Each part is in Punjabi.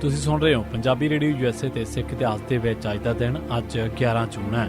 ਤੁਸੀਂ ਸੁਣ ਰਹੇ ਹੋ ਪੰਜਾਬੀ ਰੇਡੀਓ ਯੂਐਸਏ ਤੇ ਸਿੱਖ ਇਤਿਹਾਸ ਦੇ ਵਿੱਚ ਅੱਜ ਦਾ ਦਿਨ, ਅੱਜ 11 ਜੂਨ ਹੈ।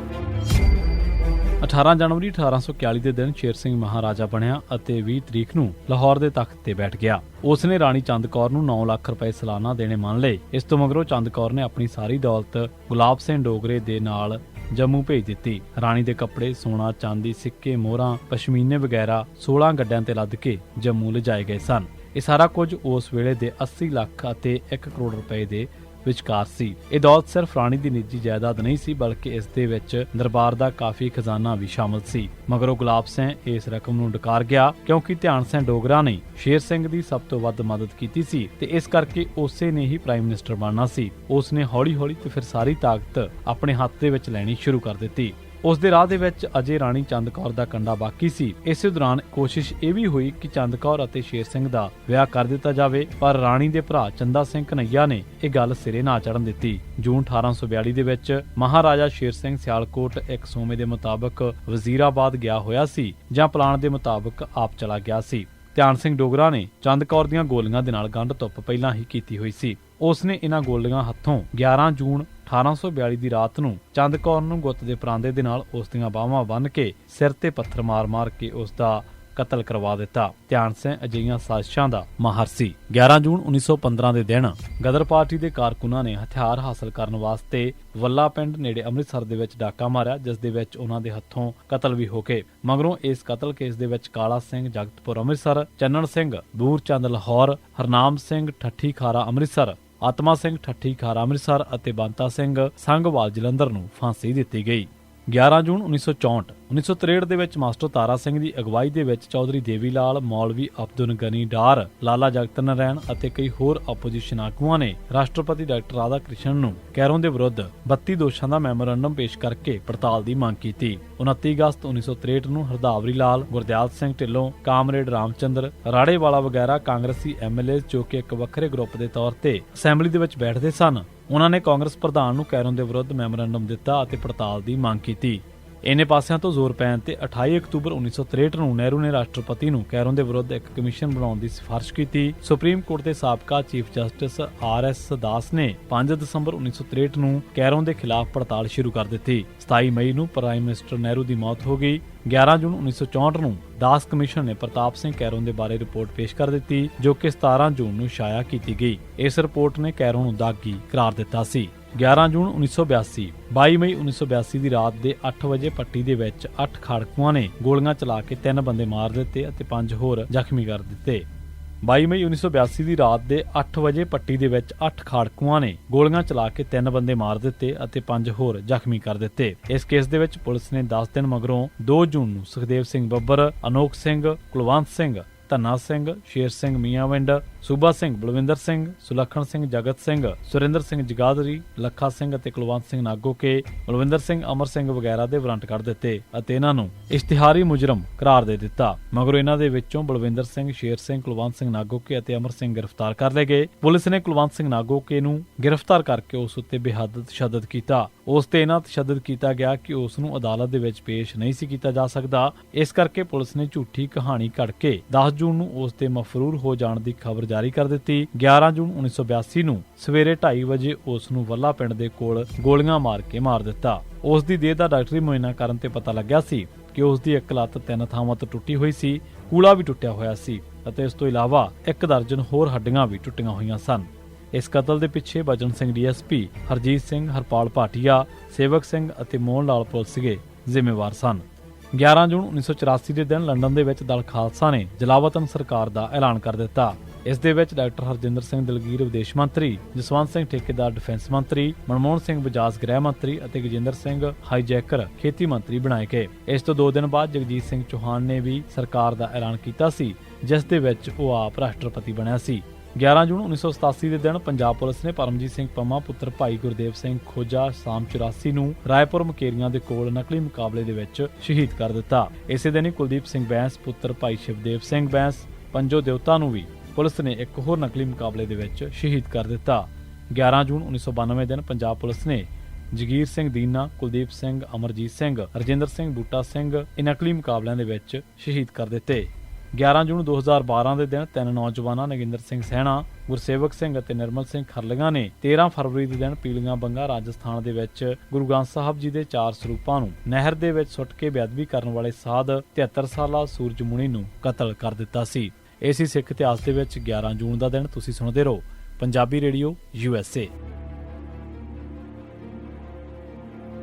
18 ਜਨਵਰੀ 1841 ਦੇ ਦਿਨ ਸ਼ੇਰ ਸਿੰਘ ਮਹਾਰਾਜਾ ਬਣਿਆ ਅਤੇ 20 ਤਰੀਕ ਨੂੰ ਲਾਹੌਰ ਦੇ ਤਖਤ ਤੇ ਬੈਠ ਗਿਆ। ਉਸ ਨੇ ਰਾਣੀ ਚੰਦ ਕੌਰ ਨੂੰ 9 ਲੱਖ ਰੁਪਏ ਸਾਲਾਨਾ ਦੇਣੇ ਮੰਨ ਲਏ। ਇਸ ਤੋਂ ਮਗਰੋਂ ਚੰਦ ਕੌਰ ਨੇ ਆਪਣੀ ਸਾਰੀ ਦੌਲਤ ਗੁਲਾਬ ਸਿੰਘ ਡੋਗਰੇ ਦੇ ਨਾਲ ਜੰਮੂ ਭੇਜ ਦਿੱਤੀ। ਰਾਣੀ ਦੇ ਕੱਪੜੇ, ਸੋਨਾ, ਚਾਂਦੀ, ਸਿੱਕੇ, ਮੋਹਰਾਂ, ਪਸ਼ਮੀਨੇ ਵਗੈਰਾ 16 ਗੱਡਿਆਂ ਤੇ ਲੱਦ ਕੇ ਜੰਮੂ ਲਿਜਾਏ ਗਏ ਸਨ। ਇਹ ਸਾਰਾ ਕੁਝ ਉਸ ਵੇਲੇ ਦੇ 80 ਲੱਖ ਅਤੇ 1 ਕਰੋੜ ਰੁਪਏ ਦੇ ਵਿਚਕਾਰ ਸੀ। ਇਹ ਦੌਲਤ ਸਿਰਫ ਰਾਣੀ ਦੀ ਨਿੱਜੀ ਜਾਇਦਾਦ ਨਹੀਂ ਸੀ, ਬਲਕਿ ਇਸ ਦੇ ਵਿੱਚ ਦਰਬਾਰ ਦਾ ਕਾਫੀ ਖਜ਼ਾਨਾ ਵੀ ਸ਼ਾਮਲ ਸੀ। ਮਗਰੋਂ ਗੁਲਾਬ ਸਿੰਘ ਇਸ ਰਕਮ ਨੂੰ ਡਕਾਰ ਗਿਆ, ਕਿਉਂਕਿ ਧਿਆਨ ਸਿੰਘ ਡੋਗਰਾ ਨੇ ਸ਼ੇਰ ਸਿੰਘ ਦੀ ਸਭ ਤੋਂ ਵੱਧ ਮਦਦ ਕੀਤੀ ਸੀ ਤੇ ਇਸ ਕਰਕੇ ਉਸੇ ਨੇ ਹੀ ਪ੍ਰਾਈਮ ਮਿਨਿਸਟਰ ਬਣਨਾ ਸੀ। ਉਸ ਨੇ ਹੌਲੀ-ਹੌਲੀ ਤੇ ਫਿਰ ਸਾਰੀ ਤਾਕਤ ਆਪਣੇ ਹੱਥ ਦੇ ਵਿੱਚ ਲੈਣੀ ਸ਼ੁਰੂ ਕਰ ਦਿੱਤੀ। ਉਸ ਦੇ ਰਾਹ ਦੇ ਵਿੱਚ ਅਜੇ ਰਾਣੀ ਚੰਦ ਦਾ ਕੰਡਾ ਬਾਕੀ ਸੀ। ਇਸੇ ਦੌਰਾਨ ਕੋਸ਼ਿਸ਼ ਇਹ ਵੀ ਹੋਈ ਕਿ ਚੰਦ ਅਤੇ ਸ਼ੇਰ ਸਿੰਘ ਦਾ ਵਿਆਹ ਕਰ ਦਿੱਤਾ ਜਾਵੇ, ਪਰ ਰਾਣੀ ਦੇ ਭਰਾ ਚੰਦਾ ਸਿੰਘ ਕਨਈਆ ਨੇ ਇਹ ਗੱਲ ਸਿਰੇ ਨਾ ਚੜਨ ਦਿੱਤੀ। ਜੂਨ 1842 ਦੇ ਵਿੱਚ ਮਹਾਰਾਜਾ ਸ਼ੇਰ ਸਿੰਘ ਸਿਆਲਕੋਟ ਇੱਕ ਸੋਮੇ ਦੇ ਮੁਤਾਬਕ ਵਜ਼ੀਰਾਬਾਦ ਗਿਆ ਹੋਇਆ ਸੀ ਜਾਂ ਪਲਾਨ ਦੇ ਮੁਤਾਬਕ ਆਪ ਚਲਾ ਗਿਆ ਸੀ। ਧਿਆਨ ਸਿੰਘ ਡੋਗਰਾ ਨੇ ਚੰਦ ਕੌਰ ਦੀਆਂ ਗੋਲੀਆਂ ਦੇ ਨਾਲ ਗੰਢ ਧੁੱਪ ਪਹਿਲਾਂ ਹੀ ਕੀਤੀ ਹੋਈ ਸੀ। ਉਸ ਨੇ ਇਹਨਾਂ ਗੋਲੀਆਂ ਹੱਥੋਂ 11 ਜੂਨ 1842 ਦੀ ਰਾਤ ਨੂੰ ਚੰਦ ਕੌਰ ਨੂੰ ਗੁੱਤ ਦੇ ਪਰਾਂਦੇ ਦੇ ਨਾਲ ਉਸ ਦੀਆਂ ਬਾਹਾਂ ਬੰਨ੍ਹ ਕੇ ਸਿਰ ਤੇ ਪੱਥਰ ਮਾਰ-ਮਾਰ ਕੇ ਉਸ ਦਾ ਕਤਲ ਕਰਵਾ ਦਿੱਤਾ। ਧਿਆਨ ਸਿੰਘ ਅਜਿਹੀਆਂ ਸਾਜ਼ਿਸ਼ਾਂ ਦਾ ਮਾਹਰ ਸੀ। 11 ਜੂਨ 1915 ਦੇ ਦਿਨ ਗਦਰ ਪਾਰਟੀ ਦੇ ਕਾਰਕੁਨਾਂ ਨੇ ਹਥਿਆਰ ਹਾਸਲ ਕਰਨ ਵਾਸਤੇ ਵੱਲਾ ਪਿੰਡ ਨੇੜੇ ਅੰਮ੍ਰਿਤਸਰ ਦੇ ਵਿੱਚ ਡਾਕਾ ਮਾਰਿਆ, ਜਿਸ ਦੇ ਵਿੱਚ ਉਹਨਾਂ ਦੇ ਹੱਥੋਂ ਕਤਲ ਵੀ ਹੋ ਗਏ। ਮਗਰੋਂ ਇਸ ਕਤਲ ਕੇਸ ਦੇ ਵਿੱਚ ਕਾਲਾ ਸਿੰਘ ਜਗਤਪੁਰ ਅੰਮ੍ਰਿਤਸਰ, ਚੰਨਣ ਸਿੰਘ ਬੂਰ ਚੰਦ ਲਾਹੌਰ, ਹਰਨਾਮ ਸਿੰਘ ਠੱਠੀ ਖਾਰਾ ਅੰਮ੍ਰਿਤਸਰ ਆਤਮਾ ਸਿੰਘ ਠੱਠੀ ਖਾਰਾ ਅੰਮ੍ਰਿਤਸਰ ਅਤੇ ਬੰਤਾ ਸਿੰਘ ਸੰਘਵਾਲ ਜਲੰਧਰ ਨੂੰ ਫਾਂਸੀ ਦਿੱਤੀ ਗਈ। 11 ਜੂਨ 1964 1963 ਦੇ ਵਿੱਚ ਮਾਸਟਰ ਤਾਰਾ ਸਿੰਘ ਦੀ ਅਗਵਾਈ ਦੇ ਵਿੱਚ ਚੌਧਰੀ ਦੇਵੀ ਲਾਲ ਮੌਲਵੀ ਅਬਦੁਲ ਗਨੀ ਡਾਰ, ਲਾਲਾ ਜਗਤ ਨਾਰਾਇਣ ਅਤੇ ਕਈ ਹੋਰ ਆਪੋਜੀਸ਼ਨ ਆਗੂਆਂ ਨੇ ਰਾਸ਼ਟਰਪਤੀ ਡਾਕਟਰ ਰਾਧਾ ਕ੍ਰਿਸ਼ਨ ਨੂੰ ਕੈਰੋਂ ਦੇ ਵਿਰੁੱਧ 32 ਦੋਸ਼ਾਂ ਦਾ ਮੈਮੋਰੰਡਮ ਪੇਸ਼ ਕਰਕੇ ਪੜਤਾਲ ਦੀ ਮੰਗ ਕੀਤੀ। 29 ਅਗਸਤ 1963 ਨੂੰ ਹਰਦਾਵਰੀ ਲਾਲ, ਗੁਰਦਿਆਲ ਸਿੰਘ ਢਿੱਲੋਂ, ਕਾਮਰੇਡ ਰਾਮਚੰਦਰ, ਰਾੜੇਵਾਲਾ ਵਗੈਰਾ ਕਾਂਗਰਸੀ ਐਮਐਲਏ ਜੋ ਕਿ ਇੱਕ ਵੱਖਰੇ ਗਰੁੱਪ ਦੇ ਤੌਰ ਤੇ ਅਸੈਂਬਲੀ ਦੇ ਵਿੱਚ ਬੈਠਦੇ ਸਨ ਉਹਨਾਂ ਨੇ ਕਾਂਗਰਸ ਪ੍ਰਧਾਨ ਨੂੰ ਕੈਰੋਂ ਦੇ ਵਿਰੁੱਧ ਮੈਮੋਰੰਡਮ ਦਿੱਤਾ ਅਤੇ ਪੜਤਾਲ ਦੀ ਮੰਗ ਕੀਤੀ। ਇਹਨੇ ਪਾਸਿਆਂ ਤੋਂ ਜ਼ੋਰ ਪੈਣ ਤੇ 28 ਅਕਤੂਬਰ 1963 ਨੂੰ ਨਹਿਰੂ ਨੇ ਰਾਸ਼ਟਰਪਤੀ ਨੂੰ ਕੈਰੋਂ ਦੇ ਵਿਰੁੱਧ ਇੱਕ ਕਮਿਸ਼ਨ ਬਣਾਉਣ ਦੀ ਸਿਫਾਰਿਸ਼ ਕੀਤੀ। ਸੁਪਰੀਮ ਕੋਰਟ ਦੇ ਸਾਬਕਾ chief justice R S Das ਨੇ 5 ਦਸੰਬਰ 1963 ਨੂੰ ਕੈਰੋਂ ਦੇ ਖਿਲਾਫ ਪੜਤਾਲ ਸ਼ੁਰੂ ਕਰ ਦਿੱਤੀ। 27 ਮਈ ਨੂੰ ਪ੍ਰਾਈਮ ਮਿਨਿਸਟਰ ਨਹਿਰੂ ਦੀ ਮੌਤ ਹੋ ਗਈ। 11 ਜੂਨ 1964 ਨੂੰ ਦਾਸ ਕਮਿਸ਼ਨ ਨੇ ਪ੍ਰਤਾਪ ਸਿੰਘ ਕੈਰੋਂ ਦੇ ਬਾਰੇ ਰਿਪੋਰਟ ਪੇਸ਼ ਕਰ ਦਿੱਤੀ, ਜੋ ਕਿ 17 ਜੂਨ ਨੂੰ ਸ਼ਾਇਆ ਕੀਤੀ ਗਈ। ਇਸ ਰਿਪੋਰਟ ਨੇ ਕੈਰੋਂ ਨੂੰ ਦਾਗੀ ਕਰਾਰ ਦਿੱਤਾ ਸੀ। 11 ਜੂਨ 1982 22 ਮਈ 1982 ਦੀ ਰਾਤ ਦੇ 8 ਵਜੇ ਪੱਟੀ ਦੇ ਵਿੱਚ 8 ਖਾੜਕੂਆਂ ਨੇ ਗੋਲੀਆਂ ਚਲਾ ਕੇ ਤਿੰਨ ਬੰਦੇ ਮਾਰ ਦਿੱਤੇ ਅਤੇ ਪੰਜ ਹੋਰ ਜ਼ਖਮੀ ਕਰ ਦਿੱਤੇ। 22 ਮਈ 1982 ਦੀ ਰਾਤ ਦੇ 8 ਵਜੇ ਪੱਟੀ ਦੇ ਵਿੱਚ 8 ਖਾੜਕੂਆਂ ਨੇ ਗੋਲੀਆਂ ਚਲਾ ਕੇ ਤਿੰਨ ਬੰਦੇ ਮਾਰ ਦਿੱਤੇ ਅਤੇ ਪੰਜ ਹੋਰ ਜ਼ਖਮੀ ਕਰ ਦਿੱਤੇ। ਇਸ ਕੇਸ ਦੇ ਵਿੱਚ ਪੁਲਿਸ ਨੇ 10 ਦਿਨ ਮਗਰੋਂ 2 ਜੂਨ ਨੂੰ ਸੁਖਦੇਵ ਸਿੰਘ ਬੱਬਰ ਅਨੋਖ ਸਿੰਘ, ਕੁਲਵੰਤ ਸਿੰਘ ਧੰਨਾ ਸਿੰਘ, ਸ਼ੇਰ ਸਿੰਘ ਮੀਆਂਵਿੰਡ ਸੂਬਾ ਸਿੰਘ, ਬਲਵਿੰਦਰ ਸਿੰਘ, ਸੁਲੱਖਣ ਸਿੰਘ, ਜਗਤ ਸਿੰਘ, ਸੁਰਿੰਦਰ ਸਿੰਘ ਜਗਾਦਰੀ, ਲੱਖਾ ਸਿੰਘ ਅਤੇ ਕੁਲਵੰਤ ਸਿੰਘ ਨਾਗੋਕੇ, ਬਲਵਿੰਦਰ ਸਿੰਘ, ਅਮਰ ਸਿੰਘ ਵਗੈਰਾ ਦੇ ਵਾਰੰਟ ਕੱਢ ਦਿੱਤੇ ਅਤੇ ਇਹਨਾਂ ਨੂੰ ਇਸ਼ਤਿਹਾਰੀ ਮੁਜਰਮ ਕਰਾਰ ਦੇ ਦਿੱਤਾ। ਮਗਰੋਂ ਇਹਨਾਂ ਦੇ ਵਿੱਚੋਂ ਬਲਵਿੰਦਰ ਸਿੰਘ, ਸ਼ੇਰ ਸਿੰਘ, ਕੁਲਵੰਤ ਸਿੰਘ ਨਾਗੋਕੇ ਅਤੇ ਅਮਰ ਸਿੰਘ ਗ੍ਰਿਫਤਾਰ ਕਰ ਲਏ ਗਏ। ਪੁਲਿਸ ਨੇ ਕੁਲਵੰਤ ਸਿੰਘ ਨਾਗੋਕੇ ਨੂੰ ਗ੍ਰਿਫਤਾਰ ਕਰਕੇ ਉਸ ਉੱਤੇ ਬੇਹੱਦ ਤਸ਼ੱਦਦ ਕੀਤਾ। ਉਸ ਤੇ ਇਹਨਾਂ ਤਸ਼ੱਦਦ ਕੀਤਾ ਗਿਆ ਕਿ ਉਸ ਨੂੰ ਅਦਾਲਤ ਦੇ ਵਿੱਚ ਪੇਸ਼ ਨਹੀਂ ਸੀ ਕੀਤਾ ਜਾ ਸਕਦਾ। ਇਸ ਕਰਕੇ ਪੁਲਿਸ ਨੇ ਝੂਠੀ ਕਹਾਣੀ ਘੜ ਕੇ 10 ਜੂਨ ਨੂੰ ਉਸ ਤੇ ਮਫਰੂਰ ਹੋ ਜਾਣ ਦੀ ਖਬਰ ਜਾਰੀ ਕਰ ਦਿੱਤੀ। 11 ਜੂਨ 1982 ਨੂੰ ਸਵੇਰੇ 2:30 ਵਜੇ ਉਸ ਨੂੰ ਵੱਲਾ ਪਿੰਡ ਦੇ ਕੋਲ ਗੋਲੀਆਂ ਮਾਰ ਕੇ ਮਾਰ ਦਿੱਤਾ। ਉਸ ਦੀ ਦੇਹ ਦਾ ਡਾਕਟਰੀ ਮੁਆਇਨਾ ਕਰਨ ਤੇ ਪਤਾ ਲੱਗਿਆ ਸੀ ਕਿ ਉਸ ਦੀ ਇੱਕ ਲੱਤ ਤਿੰਨ ਥਾਵਾਂ ਤੋਂ ਟੁੱਟੀ ਹੋਈ ਸੀ, ਕੂਲਾ ਵੀ ਟੁੱਟਿਆ ਹੋਇਆ ਸੀ ਅਤੇ ਇਸ ਤੋਂ ਇਲਾਵਾ ਇੱਕ ਦਰਜਨ ਹੋਰ ਹੱਡੀਆਂ ਵੀ ਟੁੱਟੀਆਂ ਹੋਈਆਂ ਸਨ। ਇਸ ਕਤਲ ਦੇ ਪਿੱਛੇ ਬਚਨ ਸਿੰਘ ਡੀਐਸਪੀ ਹਰਜੀਤ ਸਿੰਘ, ਹਰਪਾਲ ਭਾਟੀਆ, ਸੇਵਕ ਸਿੰਘ ਅਤੇ ਮੋਹਨ ਲਾਲ ਪੁਲਿਸ ਪੁਲਸੀਗੇ ਜ਼ਿੰਮੇਵਾਰ ਸਨ। 11 ਜੂਨ 1984 ਦੇ ਦਿਨ ਲੰਡਨ ਦੇ ਵਿੱਚ ਦਲ ਖਾਲਸਾ ਨੇ ਜਲਾਵਤਨ ਸਰਕਾਰ ਦਾ ਐਲਾਨ ਕਰ ਦਿੱਤਾ। ਇਸ ਦੇ ਵਿੱਚ ਡਾਕਟਰ ਹਰਜਿੰਦਰ ਸਿੰਘ, ਦਲਗੀਰ ਵਿਦੇਸ਼ ਮੰਤਰੀ, ਜਸਵੰਤ ਸਿੰਘ ਠੇਕੇਦਾਰ ਡਿਫੈਂਸ ਮੰਤਰੀ, ਮਨਮੋਹਨ ਸਿੰਘ ਬਜਾਜ ਗ੍ਰਹਿ ਮੰਤਰੀ ਅਤੇ ਗਜਿੰਦਰ ਸਿੰਘ ਹਾਈਜੈਕਰ ਖੇਤੀ ਮੰਤਰੀ ਬਣਾਏ ਗਏ। ਇਸ ਤੋਂ 2 ਦਿਨ ਬਾਅਦ ਜਗਜੀਤ ਸਿੰਘ ਚੌਹਾਨ ਨੇ ਵੀ ਸਰਕਾਰ ਦਾ ਐਲਾਨ ਕੀਤਾ ਸੀ, ਜਿਸ ਦੇ ਵਿੱਚ ਉਹ ਆਪ ਰਾਸ਼ਟਰਪਤੀ ਬਣਿਆ ਸੀ। 11 ਜੂਨ 1987 ਦੇ ਦਿਨ ਪੰਜਾਬ ਪੁਲਿਸ ਨੇ ਪਰਮਜੀਤ ਸਿੰਘ ਪੰਮਾ, ਪੁੱਤਰ ਭਾਈ ਗੁਰਦੇਵ ਸਿੰਘ ਖੋਜਾ, ਸਾਮ 84 ਨੂੰ ਰਾਏਪੁਰ ਮਕੇਰੀਆਂ ਦੇ ਕੋਲ ਨਕਲੀ ਮੁਕਾਬਲੇ ਦੇ ਵਿੱਚ ਸ਼ਹੀਦ ਕਰ ਦਿੱਤਾ। ਇਸੇ ਦਿਨ ਹੀ ਕੁਲਦੀਪ ਸਿੰਘ ਬੈਂਸ, ਪੁੱਤਰ ਭਾਈ ਸ਼ਿਵਦੇਵ ਸਿੰਘ ਬੈਂਸ, ਪੰਜੋ ਦੇਵਤਾ ਨੂੰ ਵੀ ਪੁਲਿਸ ਨੇ ਇੱਕ ਹੋਰ ਨਕਲੀ ਮੁਕਾਬਲੇ ਦੇ ਵਿੱਚ ਸ਼ਹੀਦ ਕਰ ਦਿੱਤਾ। 11 ਜੂਨ 1992 ਦਿਨ ਪੰਜਾਬ ਪੁਲਿਸ ਨੇ ਜਗੀਰ ਸਿੰਘ ਦੀਨਾ, ਕੁਲਦੀਪ ਸਿੰਘ, ਅਮਰਜੀਤ ਸਿੰਘ, ਰਜਿੰਦਰ ਸਿੰਘ ਬੂਟਾ ਸਿੰਘ ਇਹ ਨਕਲੀ ਮੁਕਾਬਲਿਆਂ ਦੇ ਵਿੱਚ ਸ਼ਹੀਦ ਕਰ ਦਿੱਤੇ। 11 ਜੂਨ 2012 ਦੇ ਦਿਨ ਤਿੰਨ ਨੌਜਵਾਨਾਂ ਨਗਿੰਦਰ ਸਿੰਘ ਸਹਿਣਾ ਗੁਰਸੇਵਕ ਸਿੰਘ ਅਤੇ ਨਿਰਮਲ ਸਿੰਘ ਖਰਲਗਾ ਨੇ 13 ਫਰਵਰੀ ਦੇ ਦਿਨ ਪੀਲੀਆਂ ਬੰਗਾ ਰਾਜਸਥਾਨ ਦੇ ਵਿੱਚ ਗੁਰੂ ਗ੍ਰੰਥ ਸਾਹਿਬ ਜੀ ਦੇ ਚਾਰ ਸਰੂਪਾਂ ਨੂੰ ਨਹਿਰ ਦੇ ਵਿੱਚ ਸੁੱਟ ਕੇ ਬੇਅਦਬੀ ਕਰਨ ਵਾਲੇ ਸਾਧ 73 ਸਾਲਾ ਸੂਰਜਮੁਨੀ ਨੂੰ ਕਤਲ ਕਰ ਦਿੱਤਾ ਸੀ। ਇਹ ਸਿੱਖ ਇਤਿਹਾਸ ਦੇ ਵਿੱਚ 11 ਜੂਨ ਦਾ ਦਿਨ। ਤੁਸੀਂ ਸੁਣਦੇ ਰਹੋ Punjabi radio, U S A.